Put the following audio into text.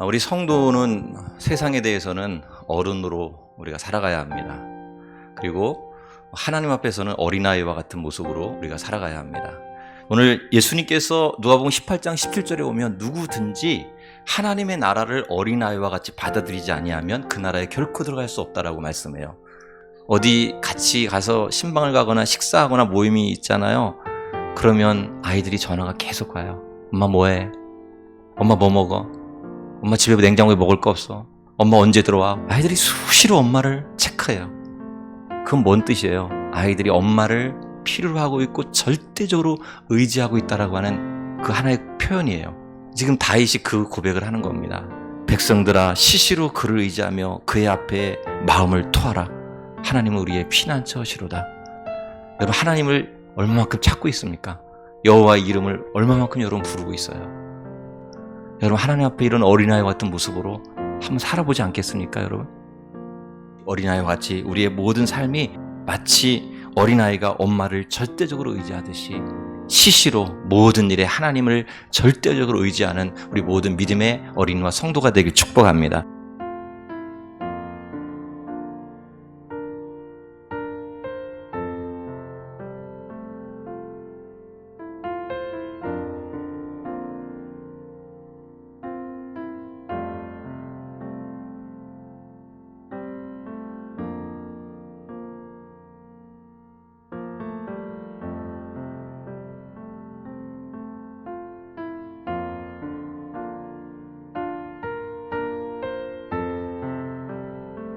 아, 우리 성도는 세상에 대해서는 어른으로 우리가 살아가야 합니다. 그리고 하나님 앞에서는 어린아이와 같은 모습으로 우리가 살아가야 합니다. 오늘 예수님께서 누가복음 18장 17절에 오면 누구든지 하나님의 나라를 어린아이와 같이 받아들이지 아니하면 그 나라에 결코 들어갈 수 없다라고 말씀해요. 어디 같이 가서 신방을 가거나 식사하거나 모임이 있잖아요. 그러면 아이들이 전화가 계속 와요. 엄마 뭐해? 엄마 뭐 먹어? 엄마 집에 냉장고에 먹을 거 없어. 엄마 언제 들어와? 아이들이 수시로 엄마를 체크해요. 그건 뭔 뜻이에요? 아이들이 엄마를 필요로 하고 있고 절대적으로 의지하고 있다라고 하는 그 하나의 표현이에요. 지금 다윗이 그 고백을 하는 겁니다. 백성들아 시시로 그를 의지하며 그의 앞에 마음을 토하라. 하나님은 우리의 피난처시로다. 여러분 하나님을 얼마만큼 찾고 있습니까? 여호와의 이름을 얼마만큼 여러분 부르고 있어요. 여러분 하나님 앞에 이런 어린아이 같은 모습으로 한번 살아보지 않겠습니까, 여러분? 어린아이와 같이 우리의 모든 삶이 마치 어린아이가 엄마를 절대적으로 의지하듯이 시시로 모든 일에 하나님을 절대적으로 의지하는 우리 모든 믿음의 어린이와 성도가 되길 축복합니다.